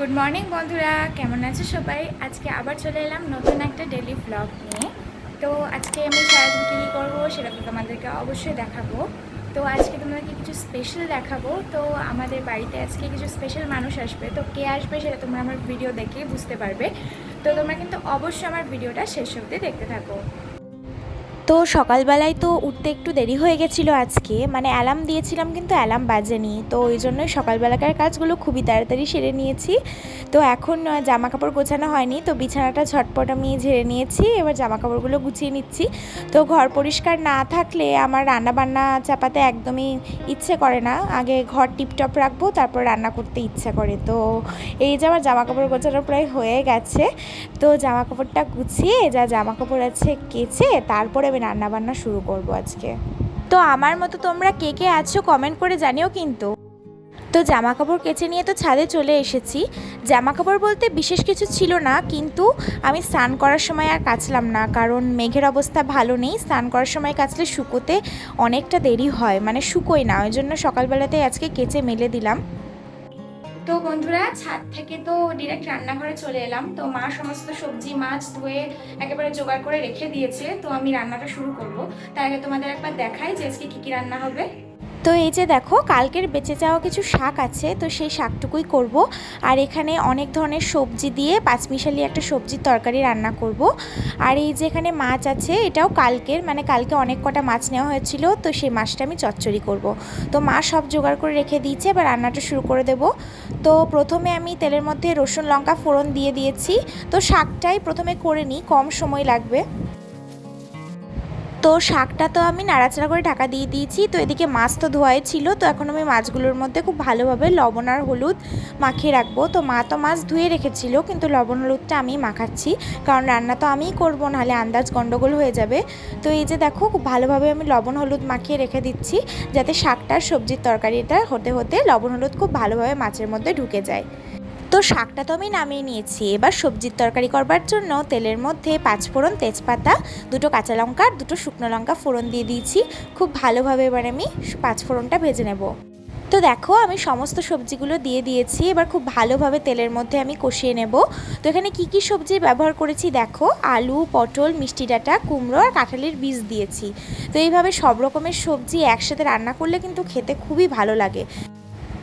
Good morning বন্ধুরা। কেমন আছো সবাই? আজকে আবার চলে এলাম নতুন একটা ডেলি ব্লগ নিয়ে। তো আজকে আমি সারাদিন কী কী করব সেটা তোমাদেরকে অবশ্যই দেখাবো। তো আজকে তোমাদেরকে কিছু স্পেশাল দেখাবো। তো আমাদের বাড়িতে আজকে কিছু স্পেশাল মানুষ আসবে। তো কে আসবে সেটা তোমরা আমার ভিডিও দেখে বুঝতে পারবে। তো তোমরা কিন্তু অবশ্যই আমার ভিডিওটা শেষ অবধি দেখতে থাকো। তো সকালবেলায় তো উঠতে একটু দেরি হয়ে গেছিল আজকে। মানে অ্যালার্ম দিয়েছিলাম কিন্তু অ্যালার্ম বাজেনি। তো ওই জন্যই সকালবেলাকার কাজগুলো খুবই তাড়াতাড়ি সেরে নিয়েছি। তো এখন জামা কাপড় গোছানো হয়নি। তো বিছানাটা ঝটপট আমি ঝেড়ে নিয়েছি। এবার জামা কাপড়গুলো গুছিয়ে নিচ্ছি। তো ঘর পরিষ্কার না থাকলে আমার রান্না বান্না চাপাতে একদমই ইচ্ছে করে না। আগে ঘর টিপটপ রাখব, তারপর রান্না করতে ইচ্ছা করে। তো এই যে আমার জামা কাপড় গোছানো প্রায় হয়ে গেছে। তো জামা কাপড়টা গুছিয়ে, যা জামা কাপড় আছে কেচে, তারপরে আমি রান্না বান্না শুরু করব আজকে? তো আমার মতো তোমরা কে কে আছো কমেন্ট করে জানিও কিন্তু। তো জামা কাপড় কেচে নিয়ে তো ছাদে চলে এসেছি। জামা কাপড় বলতে বিশেষ কিছু ছিল না, কিন্তু আমি স্নান করার সময় আর কাচলাম না, কারণ মেঘের অবস্থা ভালো নেই। স্নান করার সময় কাচলে শুকোতে অনেকটা দেরি হয় মানে শুকোয় না, ওই জন্য সকালবেলাতেই আজকে কেচে মেলে দিলাম। তো বন্ধুরা, ছাদ থেকে তো ডিরেক্ট রান্নাঘরে চলে এলাম। তো মা সমস্ত সবজি, মাছ ধুয়ে একেবারে জোগাড় করে রেখে দিয়েছে। তো আমি রান্নাটা শুরু করব। তার আগে তোমাদের একবার দেখাই যে আজকে কী কী রান্না হবে। তো এই যে দেখো, কালকের বেঁচে যাওয়া কিছু শাক আছে, তো সেই শাকটুকুই করব। আর এখানে অনেক ধরনের সবজি দিয়ে পাঁচমিশালি একটা সবজির তরকারি রান্না করব। আর এই যে এখানে মাছ আছে, এটাও কালকের মানে কালকে অনেক কটা মাছ নেওয়া হয়েছিল, তো সেই মাছটা আমি চচ্চড়ি করব। তো মা সব জোগাড় করে রেখে দিয়েছে, এবার রান্নাটা শুরু করে দেব। তো প্রথমে আমি তেলের মধ্যে রসুন, লঙ্কা ফোড়ন দিয়ে দিয়েছি। তো শাকটাই প্রথমে করে নিই, কম সময় লাগবে। তো শাকটা তো আমি নাড়াচাড়া করে ঢাকা দিয়ে দিয়েছি। তো এদিকে মাছ তো ধোয়াই ছিল, তো এখন আমি মাছগুলোর মধ্যে খুব ভালোভাবে লবণ আর হলুদ মাখিয়ে রাখব। তো মা তো মাছ ধুয়ে রেখেছিল, কিন্তু লবণ হলুদটা আমি মাখাচ্ছি, কারণ রান্না তো আমিই করব, নাহলে আন্দাজ গন্ডগোল হয়ে যাবে। তো এই যে দেখো, খুব ভালোভাবে আমি লবণ হলুদ মাখিয়ে রেখে দিচ্ছি, যাতে শাকটার সবজির তরকারিটা হতে হতে লবণ হলুদ খুব ভালোভাবে মাছের মধ্যে ঢুকে যায়। তো শাকটা তো আমি নামিয়ে নিয়েছি। এবার সবজির তরকারি করবার জন্য তেলের মধ্যে পাঁচফোড়ন তেজপাতা, দুটো কাঁচা লঙ্কা, দুটো শুকনো লঙ্কা ফোড়ন দিয়ে দিয়েছি। খুব ভালোভাবে এবার আমি পাঁচফোড়নটা ভেজে নেব। তো দেখো, আমি সমস্ত সবজিগুলো দিয়ে দিয়েছি। এবার খুব ভালোভাবে তেলের মধ্যে আমি কষিয়ে নেব। তো এখানে কি কি সবজি ব্যবহার করেছি দেখো? আলু, পটল, মিষ্টি ডাঁটা, কুমড়ো আর কাঁঠালির বীজ দিয়েছি। তো এইভাবে সব রকমের সবজি একসাথে রান্না করলে কিন্তু খেতে খুবই ভালো লাগে।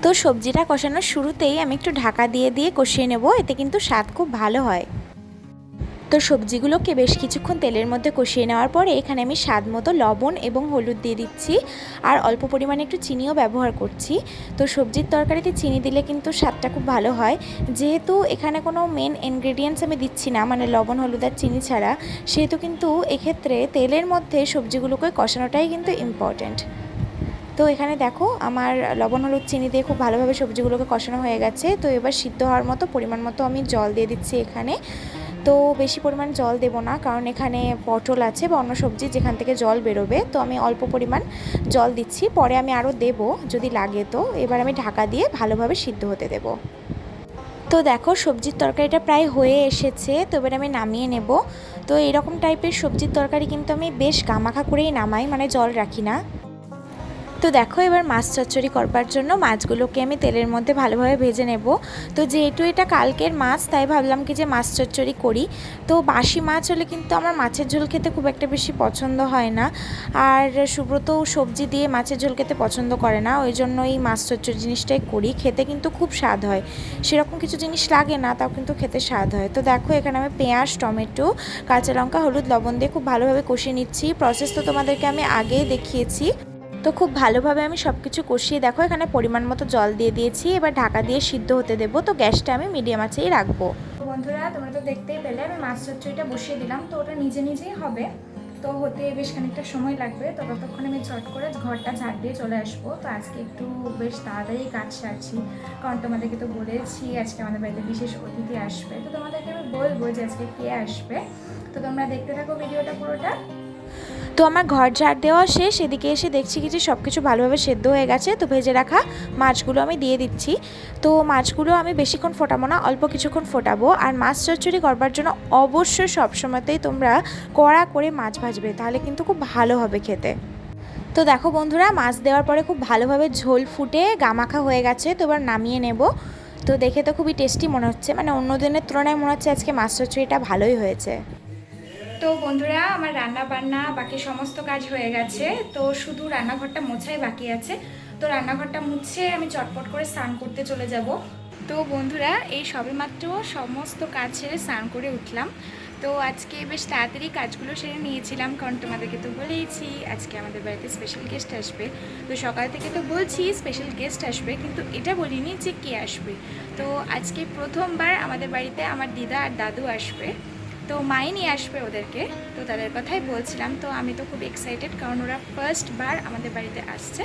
তো সবজিটা কষানোর শুরুতেই আমি একটু ঢাকা দিয়ে দিয়ে কষিয়ে নেব, এতে কিন্তু স্বাদ খুব ভালো হয়। তো সবজিগুলোকে বেশ কিছুক্ষণ তেলের মধ্যে কষিয়ে নেওয়ার পরে এখানে আমি স্বাদ মতো লবণ এবং হলুদ দিয়ে দিচ্ছি, আর অল্প পরিমাণে একটু চিনিও ব্যবহার করছি। তো সবজির তরকারিতে চিনি দিলে কিন্তু স্বাদটা খুব ভালো হয়। যেহেতু এখানে কোনো মেন ইনগ্রেডিয়েন্টস আমি দিচ্ছি না মানে লবণ, হলুদ আর চিনি ছাড়া, সেহেতু কিন্তু এক্ষেত্রে তেলের মধ্যে সবজিগুলোকে কষানোটাই কিন্তু ইম্পর্ট্যান্ট তো এখানে দেখো আমার লবণ, হলুদ, চিনি দিয়ে খুব ভালোভাবে সবজিগুলোকে কষানো হয়ে গেছে। তো এবার সিদ্ধ হওয়ার মতো পরিমাণ মতো আমি জল দিয়ে দিচ্ছি এখানে। তো বেশি পরিমাণ জল দেবো না, কারণ এখানে পটল আছে বা অন্য সবজি যেখান থেকে জল বেরোবে। তো আমি অল্প পরিমাণ জল দিচ্ছি, পরে আমি আরও দেবো যদি লাগে তো। এবার আমি ঢাকা দিয়ে ভালোভাবে সিদ্ধ হতে দেবো। তো দেখো সবজির তরকারিটা প্রায় হয়ে এসেছে, তো এবার আমি নামিয়ে নেব। তো এরকম টাইপের সবজির তরকারি কিন্তু আমি বেশ গামাখা করেই নামাই মানে জল রাখি না। তো দেখো এবার মাছ চচ্চড়ি করবার জন্য মাছগুলোকে আমি তেলের মধ্যে ভালোভাবে ভেজে নেব। তো যেহেতু এটা কালকের মাছ, তাই ভাবলাম কি যে মাছ চচ্চড়ি করি। তো বাসি মাছ হলে কিন্তু আমার মাছের ঝোল খেতে খুব একটা বেশি পছন্দ হয় না। আর সুব্রত সবজি দিয়ে মাছের ঝোল খেতে পছন্দ করে না, ওই জন্য এই মাছ চচ্চড়ি জিনিসটাই করি। খেতে কিন্তু খুব স্বাদ হয়। সেরকম কিছু জিনিস লাগে না, তাও কিন্তু খেতে স্বাদ হয়। তো দেখো এখানে আমি পেঁয়াজ, টমেটো, কাঁচা লঙ্কা, হলুদ, লবণ দিয়ে খুব ভালোভাবে কষিয়ে নিচ্ছি। প্রসেস তো তোমাদেরকে আমি আগেই দেখিয়েছি। তো খুব ভালোভাবে আমি সব কিছু কষিয়ে, দেখো এখানে পরিমাণ মতো জল দিয়ে দিয়েছি। এবার ঢাকা দিয়ে সিদ্ধ হতে দেবো। তো গ্যাসটা আমি মিডিয়াম আছেই রাখব। বন্ধুরা, তোমরা তো দেখতেই পেলে, আমি মাছ চচ্চড়িটা বসিয়ে দিলাম। তো ওটা নিজে নিজেই হবে। তো হতে বেশ খানিকটা সময় লাগবে। তো ততক্ষণ আমি চট করে ঘরটা ঝাড় দিয়ে চলে আসব। তো আজকে একটু বেশ তাড়াতাড়ি কাজ সারছি। কারণ তোমাদেরকে তো বলেছি, আজকে আমাদের বাড়িতে বিশেষ অতিথি আসবে। তো তোমাদেরকে আমি বলব যে আজকে কে আসবে। তো তোমরা দেখতে থাকো ভিডিওটা পুরোটা। তো আমার ঘর ঝাড় দেওয়া শেষ, এদিকে এসে দেখছি কি যে সব কিছু ভালোভাবে সেদ্ধ হয়ে গেছে। তো ভেজে রাখা মাছগুলো আমি দিয়ে দিচ্ছি। তো মাছগুলো আমি বেশিক্ষণ ফোটাবো না, অল্প কিছুক্ষণ ফোটাবো। আর মাছ চচ্চড়ি করবার জন্য অবশ্যই সবসময়তেই তোমরা কড়া করে মাছ ভাজবে, তাহলে কিন্তু খুব ভালো হবে খেতে। তো দেখো বন্ধুরা, মাছ দেওয়ার পরে খুব ভালোভাবে ঝোল ফুটে গামাখা হয়ে গেছে, তো এবার নামিয়ে নেব। তো দেখে তো খুবই টেস্টি মনে হচ্ছে মানে অন্য দিনের তুলনায় মনে হচ্ছে আজকে মাছ চচ্চড়িটা ভালোই হয়েছে। তো বন্ধুরা, আমার রান্না বান্না বাকি সমস্ত কাজ হয়ে গেছে। তো শুধু রান্নাঘরটা মোছাই বাকি আছে। তো রান্নাঘরটা মুছে আমি চটপট করে স্নান করতে চলে যাব। তো বন্ধুরা, এই সবেমাত্র সমস্ত কাজ সেরে স্নান করে উঠলাম। তো আজকে বেশ তাড়াতাড়ি কাজগুলো সেরে নিয়েছিলাম, কারণ তোমাদেরকে তো বলেইছি, আজকে আমাদের বাড়িতে স্পেশাল গেস্ট আসবে। তো সকাল থেকে তো বলছি স্পেশাল গেস্ট আসবে, কিন্তু এটা বলিনি যে কে আসবে। তো আজকে প্রথমবার আমাদের বাড়িতে আমার দিদা আর দাদু আসবে। তো মাই নিয়ে আসবে ওদেরকে। তো তাদের কথাই বলছিলাম। তো আমি তো খুব এক্সাইটেড কারণ ওরা ফার্স্ট বার আমাদের বাড়িতে আসছে।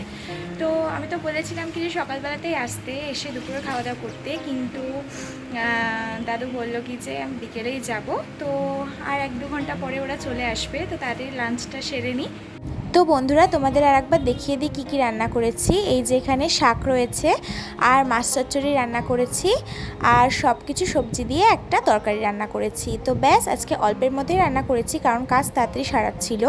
তো আমি তো বলেছিলাম কি যে সকালবেলাতেই আসতে, এসে দুপুরে খাওয়া দাওয়া করতে। কিন্তু দাদু বলল কি যে আমি বিকেলেই যাব। তো আর এক দু ঘণ্টা পরে ওরা চলে আসবে। তো তাদের লাঞ্চটা সেরে নিই তো বন্ধুরা, তোমাদের আর একবার দেখিয়ে দিই কী কী রান্না করেছি। এই যে এখানে শাক রয়েছে আর মাছ চচ্চড়ি রান্না করেছি আর সব কিছু সবজি দিয়ে একটা তরকারি রান্না করেছি। তো ব্যাস, আজকে অল্পের মধ্যেই রান্না করেছি কারণ কাজ তাড়াতাড়ি সারাচ্ছিল।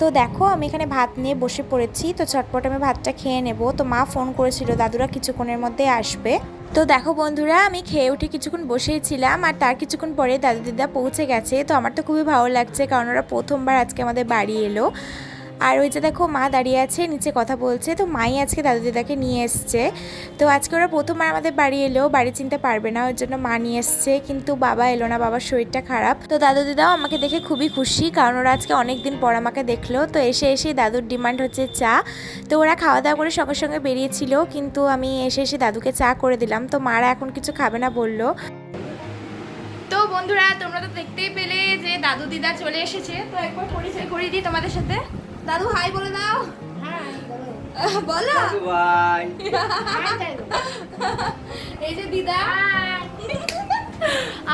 তো দেখো, আমি এখানে ভাত নিয়ে বসে পড়েছি। তো চটপট আমি ভাতটা খেয়ে নেব। তো মা ফোন করেছিল, দাদুরা কিছুক্ষণের মধ্যে আসবে। তো দেখো বন্ধুরা, আমি খেয়ে উঠে কিছুক্ষণ বসেই ছিলাম আর তার কিছুক্ষণ পরে দাদু দিদা পৌঁছে গেছে। তো আমার তো খুবই ভালো লাগছে কারণ ওরা প্রথমবার আজকে আমাদের বাড়ি এলো। আর ওই যে দেখো মা দাঁড়িয়ে আছে, নিচে কথা বলছে। তো মাই আজকে দাদু দিদাকে নিয়ে এসছে। তো আজকে ওরা প্রথমবার আমাদের বাড়ি এলেও বাড়ি চিনতে পারবে না, ওর জন্য মা নিয়ে এসছে, কিন্তু বাবা এলো না, বাবার শরীরটা খারাপ। তো দাদু দিদাও আমাকে দেখে খুবই খুশি, কারণ ওরা আজকে অনেক দিন পর আমাকে দেখল। তো এসে এসে দাদুর ডিমান্ড হচ্ছে চা। তো ওরা খাওয়া দাওয়া করে সঙ্গে সঙ্গে বেরিয়েছিল, কিন্তু আমি এসে এসে দাদুকে চা করে দিলাম। তো মারা এখন কিছু খাবে না বলল। তো বন্ধুরা, তোমরা তো দেখতেই পেলে যে দাদু দিদা চলে এসেছে। তো একবার পরিচয় করিয়ে দিই তোমাদের সাথে। দাদু হাই বলে দাও। বলো। ভাই এই যে দিদা।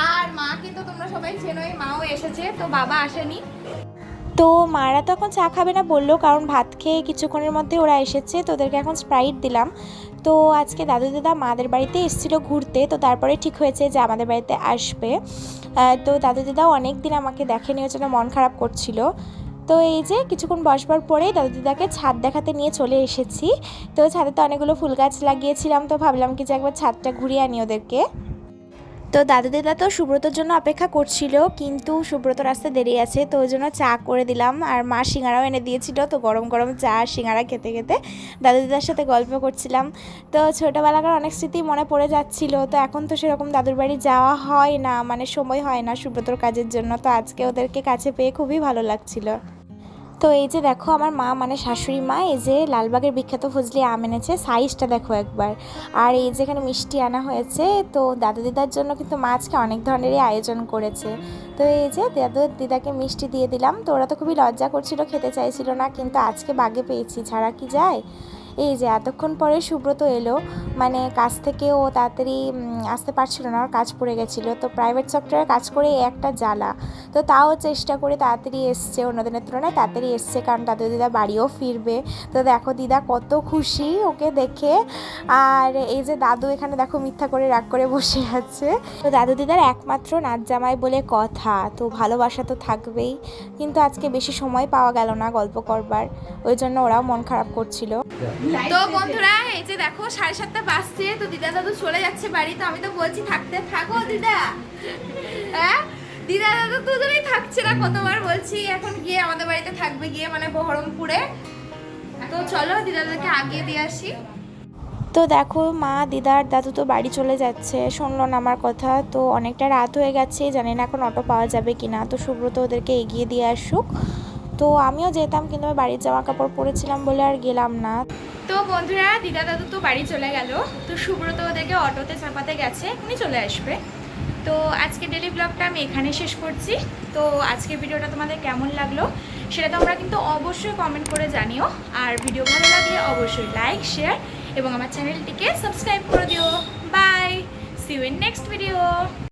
আর মাকে তো তোমরা সবাই চেনোই মাও এসেছে তো বাবা আসেনি। তো মারা তো এখন চা খাবে না বলল কারণ ভাত খেয়ে কিছুক্ষণের মধ্যে ওরা এসেছে তো ওদেরকে এখন স্প্রাইট দিলাম। তো আজকে দাদু দাদা মাদের বাড়িতে এসেছিল ঘুরতে তো তারপরে ঠিক হয়েছে যে আমাদের বাড়িতে আসবে। তো দাদু দিদাও অনেক দিন আমাকে দেখেনি ওর জন্য মন খারাপ করছিল। তো এই যে কিছুক্ষণ বসবার পরেই দাদু দিদাকে ছাদ দেখাতে নিয়ে চলে এসেছি। তো ছাদে তো অনেকগুলো ফুল গাছ লাগিয়েছিলাম, তো ভাবলাম কি যে একবার ছাদটা ঘুরিয়ে আনি ওদেরকে। তো দাদু দিদা তো সুব্রতর জন্য অপেক্ষা করছিল, কিন্তু সুব্রত রাস্তা দেরি আছে, তো ওই জন্য চা করে দিলাম। আর মা সিঙ্গারাও এনে দিয়েছিল, তো গরম গরম চা আর সিঙ্গারা খেতে খেতে দাদু দিদার সাথে গল্প করছিলাম। তো ছোটোবেলাকার অনেক স্মৃতি মনে পড়ে যাচ্ছিল, তো এখন তো সেরকম দাদুর বাড়ি যাওয়া হয় না মানে সময় হয় না সুব্রতর কাজের জন্য, তো আজকে ওদেরকে কাছে পেয়ে খুবই ভালো লাগছিল। তো এই যে দেখো আমার মা মানে শাশুড়ি মা, এই যে লালবাগের বিখ্যাত ফজলি আম এনেছে, সাইজটা দেখো একবার। আর এই যে এখানে মিষ্টি আনা হয়েছে, তো দাদু দিদার জন্য কিন্তু মাছকে অনেক ধরনেরই আয়োজন করেছে। তো এই যে দাদু দিদাকে মিষ্টি দিয়ে দিলাম, তো ওরা তো খুবই লজ্জা করছিল, খেতে চাইছিল না, কিন্তু আজকে বাগে পেয়েছি, ছাড়া কি যায়? এই যে এতক্ষণ পরে সুব্রত এলো মানে কাজ থেকে ও তাড়াতাড়ি আসতে পারছিল না, ওর কাজ পড়ে গেছিল। তো প্রাইভেট সেক্টরে কাজ করে একটা জ্বালা। তো তাও চেষ্টা করে তাড়াতাড়ি এসছে অন্য দিনের তুলনায়, তাড়াতাড়ি এসছে কারণ দাদু দিদা বাড়িও ফিরবে। তো দেখো দিদা কত খুশি ওকে দেখে। আর এই যে দাদু এখানে দেখো মিথ্যা করে রাগ করে বসে আছে। তো দাদু দিদার একমাত্র নাচ জামাই বলে কথা, তো ভালোবাসা তো থাকবেই। কিন্তু আজকে বেশি সময় পাওয়া গেল না গল্প করবার, ওই জন্য ওরাও মন খারাপ করছিল। তো বন্ধুরা এই যে দেখো সাড়ে সাতটা বাজছে তো দিদা দাদু চলে যাচ্ছে বাড়ি তো আমি তো বলছি থাকতে থাকো দিদা। হ্যাঁ? দিদা দাদু দুজনেই থাকছে না কতবার বলছি এখন গিয়ে আমাদের বাড়িতে থাকবে গিয়ে মানে বহরমপুরে। তো চলো দিদা দাদাকে আগিয়ে দিয়ে আসি। তো দেখো মা দিদার দাদু তো বাড়ি চলে যাচ্ছে শুনলো না আমার কথা তো অনেকটা রাত হয়ে গেছে জানি না এখন অটো পাওয়া যাবে কিনা তো সুব্রত ওদেরকে এগিয়ে দিয়ে আসুক। তো আমিও যেতাম, কিন্তু আমি বাড়ির জামা কাপড় পরেছিলাম বলে আর গেলাম না। তো বন্ধুরা দিদা দাদু তো বাড়ি চলে গেল। তো সুব্রত ওদেরকে অটোতে চাপাতে গেছে এখনই চলে আসবে। তো আজকে ডেলি ব্লগটা আমি এখানে শেষ করছি। তো আজকে ভিডিওটা তোমাদের কেমন লাগল সেটা তোমরা কিন্তু অবশ্যই কমেন্ট করে জানিও। আর ভিডিও ভালো লাগলে অবশ্যই লাইক শেয়ার এবং আমার চ্যানেলটিকে সাবস্ক্রাইব করে দিও। Bye see you in next video